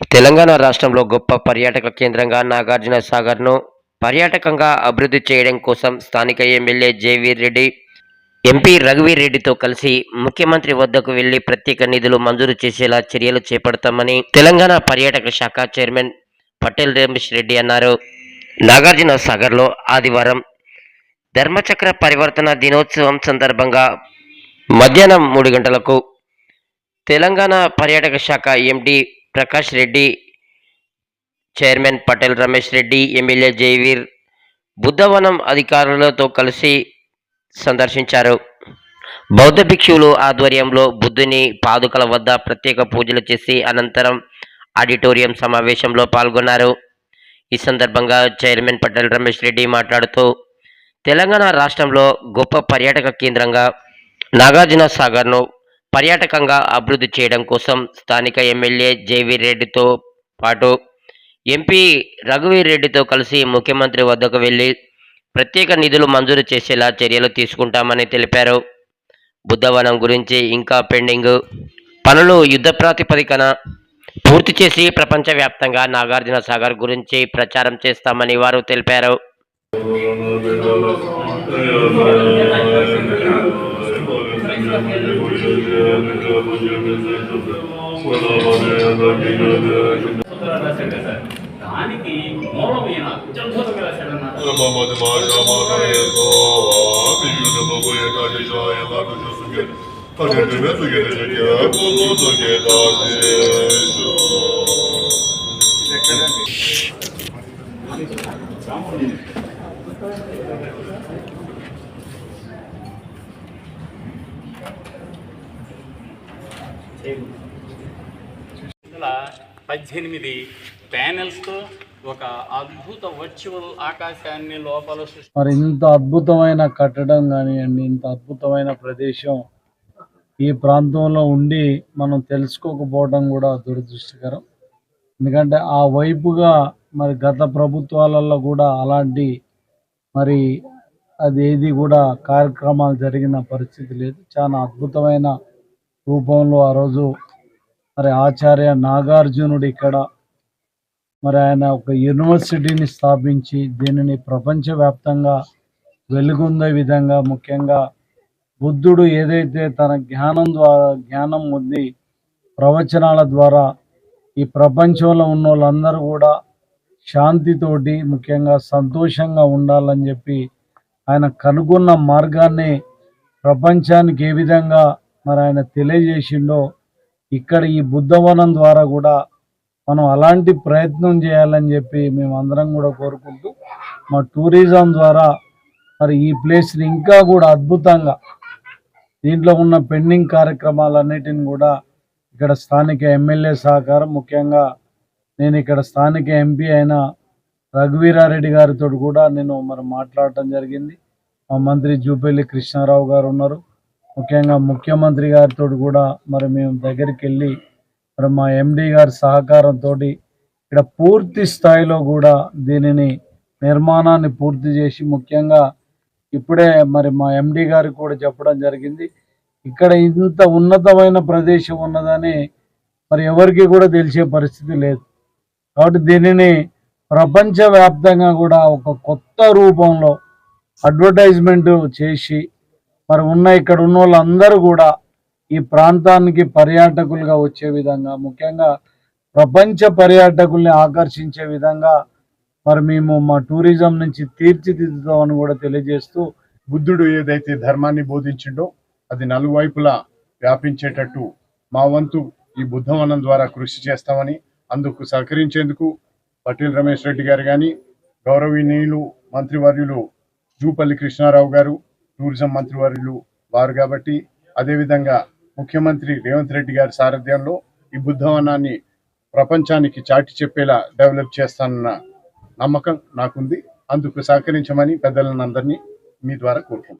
తెలంగాణ రాష్ట్రంలో గొప్ప పర్యాటక కేంద్రంగా నాగార్జున సాగర్ను పర్యాటకంగా అభివృద్ధి చేయడం కోసం స్థానిక ఎమ్మెల్యే జేవీర్ రెడ్డి ఎంపీ రఘువీర్ రెడ్డితో కలిసి ముఖ్యమంత్రి వద్దకు వెళ్ళి ప్రత్యేక నిధులు మంజూరు చేసేలా చర్యలు చేపడతామని తెలంగాణ పర్యాటక శాఖ చైర్మన్ పటేల్ రమేష్ రెడ్డి అన్నారు. నాగార్జున సాగర్లో ఆదివారం ధర్మచక్ర పరివర్తన దినోత్సవం సందర్భంగా మధ్యాహ్నం మూడు గంటలకు తెలంగాణ పర్యాటక శాఖ MD Prakash Reddy chairman Patel Ramesh Reddy MLA Jayaveer Buddhavanam అధికారులతో కలిసి సందర్శించారు. బౌద్ధ భిక్షువులు ఆధ్వర్యంలో బుద్ధుని పాదుకల వద్ద ప్రత్యేక పూజలు చేసి అనంతరం ఆడిటోరియం సమావేశంలో పాల్గొన్నారు. ఈ సందర్భంగా చైర్మన్ పటేల్ రమేష్ రెడ్డి మాట్లాడుతూ తెలంగాణ రాష్ట్రంలో గొప్ప పర్యాటక కేంద్రంగా నాగార్జున సాగర్ను పర్యాటకంగా అభివృద్ధి చేయడం కోసం స్థానిక ఎమ్మెల్యే జేవీ రెడ్డితో పాటు ఎంపీ రఘువీర్ రెడ్డితో కలిసి ముఖ్యమంత్రి వద్దకు వెళ్ళి ప్రత్యేక నిధులు మంజూరు చేసేలా చర్యలు తీసుకుంటామని తెలిపారు. బుద్ధవనం గురించి ఇంకా పెండింగ్. పనులు యుద్ధ ప్రాతిపదికన పూర్తి చేసి ప్రపంచవ్యాప్తంగా నాగార్జున సాగర్ గురించి ప్రచారం చేస్తామని వారు తెలిపారు. దానికి మూలం ఈయన అత్యద్భుతంగా రాశాడన్నమాట పద్దెనిమిది ప్యానెల్స్తో ఒక అద్భుత వర్చువల్ ఆకాశాన్ని లోపల మరి ఇంత అద్భుతమైన కట్టడం కానివ్వండి ఇంత అద్భుతమైన ప్రదేశం ఈ ప్రాంతంలో ఉండి మనం తెలుసుకోకపోవడం కూడా దురదృష్టకరం. ఎందుకంటే ఆ వైపుగా మరి గత ప్రభుత్వాలలో కూడా అలాంటి మరి అది ఏది కూడా కార్యక్రమాలు జరిగిన పరిస్థితి లేదు. చాలా అద్భుతమైన రూపంలో ఆ రోజు మరి ఆచార్య నాగార్జునుడు ఇక్కడ మరి ఆయన ఒక యూనివర్సిటీని స్థాపించి దీనిని ప్రపంచవ్యాప్తంగా వెలుగొందే విధంగా ముఖ్యంగా బుద్ధుడు ఏదైతే తన జ్ఞానం ద్వారా జ్ఞానం ఉంది ప్రవచనాల ద్వారా ఈ ప్రపంచంలో ఉన్న వాళ్ళందరూ కూడా శాంతితోటి ముఖ్యంగా సంతోషంగా ఉండాలని చెప్పి ఆయన కనుగొన్న మార్గాన్ని ప్రపంచానికి ఏ విధంగా మరి ఆయన తెలియజేసిండో ఇక్కడ ఈ బుద్ధవనం ద్వారా కూడా మనం అలాంటి ప్రయత్నం చేయాలని చెప్పి మేము అందరం కూడా కోరుకుంటూ మా టూరిజం ద్వారా మరి ఈ ప్లేస్ని ఇంకా కూడా అద్భుతంగా దీంట్లో ఉన్న పెండింగ్ కార్యక్రమాలన్నిటిని కూడా ఇక్కడ స్థానిక ఎమ్మెల్యే సహకారం ముఖ్యంగా నేను ఇక్కడ స్థానిక ఎంపీ అయిన రఘువీరారెడ్డి గారితో కూడా నేను మరి మాట్లాడటం జరిగింది. మా మంత్రి జూపల్లి కృష్ణారావు గారు ఉన్నారు. ముఖ్యంగా ముఖ్యమంత్రి గారితో కూడా మరి మేము దగ్గరికి వెళ్ళి మరి మా ఎండి గారి సహకారంతో ఇక్కడ పూర్తి స్థాయిలో కూడా దీనిని నిర్మాణాన్ని పూర్తి చేసి ముఖ్యంగా ఇప్పుడే మరి మా ఎండి గారికి కూడా చెప్పడం జరిగింది. ఇక్కడ ఇంత ఉన్నతమైన ప్రదేశం ఉన్నదని మరి ఎవరికి కూడా తెలిసే పరిస్థితి లేదు. కాబట్టి దీనిని ప్రపంచవ్యాప్తంగా కూడా ఒక కొత్త రూపంలో అడ్వర్టైజ్మెంట్ చేసి మరి ఉన్న ఇక్కడ ఉన్న వాళ్ళందరూ కూడా ఈ ప్రాంతానికి పర్యాటకులుగా వచ్చే విధంగా ముఖ్యంగా ప్రపంచ పర్యాటకుల్ని ఆకర్షించే విధంగా మరి మేము మా టూరిజం నుంచి తీర్చిదిద్దుతామని కూడా తెలియజేస్తూ బుద్ధుడు ఏదైతే ధర్మాన్ని బోధించిండో అది నలువైపులా వ్యాపించేటట్టు మా వంతు ఈ బుద్ధవనం ద్వారా కృషి చేస్తామని అందుకు సహకరించేందుకు పటేల్ రమేష్ రెడ్డి గారు కానీ గౌరవనీయులు మంత్రివర్యులు జూపల్లి కృష్ణారావు గారు టూరిజం మంత్రివర్యులు వారు కాబట్టి అదేవిధంగా ముఖ్యమంత్రి రేవంత్ రెడ్డి గారి సారథ్యంలో ఈ బుద్ధవనాన్ని ప్రపంచానికి చాటి చెప్పేలా డెవలప్ చేస్తానన్న నమ్మకం నాకుంది. అందుకు సహకరించమని పెద్దలందరినీ మీ ద్వారా కోరుకుంటున్నాను.